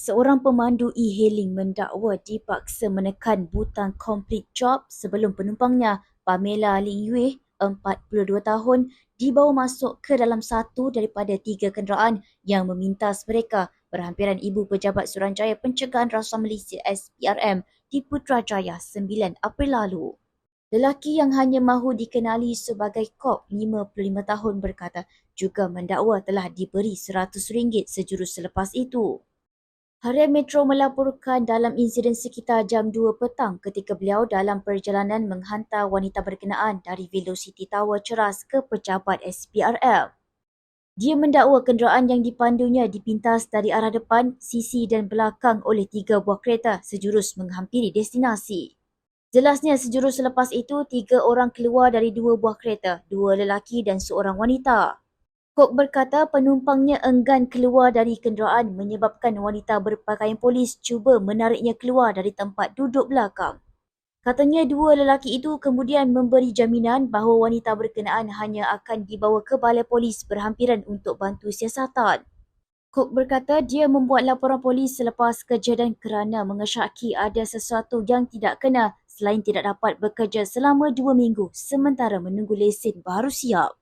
Seorang pemandu e-hailing mendakwa dipaksa menekan butang complete job sebelum penumpangnya, Pamela Ling Yue, 42 tahun, dibawa masuk ke dalam satu daripada tiga kenderaan yang memintas mereka berhampiran Ibu Pejabat Suruhanjaya Pencegahan Rasuah Malaysia SPRM di Putrajaya 9 April lalu. Lelaki yang hanya mahu dikenali sebagai Kok 55 tahun berkata juga mendakwa telah diberi RM100 sejurus selepas itu. Harian Metro melaporkan dalam insiden sekitar jam 2 petang ketika beliau dalam perjalanan menghantar wanita berkenaan dari Velocity Tower Ceras ke pejabat SPRM. Dia mendakwa kenderaan yang dipandunya dipintas dari arah depan, sisi dan belakang oleh tiga buah kereta sejurus menghampiri destinasi. Jelasnya sejurus selepas itu, tiga orang keluar dari dua buah kereta, dua lelaki dan seorang wanita. Kok berkata penumpangnya enggan keluar dari kenderaan menyebabkan wanita berpakaian polis cuba menariknya keluar dari tempat duduk belakang. Katanya dua lelaki itu kemudian memberi jaminan bahawa wanita berkenaan hanya akan dibawa ke balai polis berhampiran untuk bantu siasatan. Cook berkata dia membuat laporan polis selepas kejadian kerana mengesyaki ada sesuatu yang tidak kena selain tidak dapat bekerja selama dua minggu sementara menunggu lesen baru siap.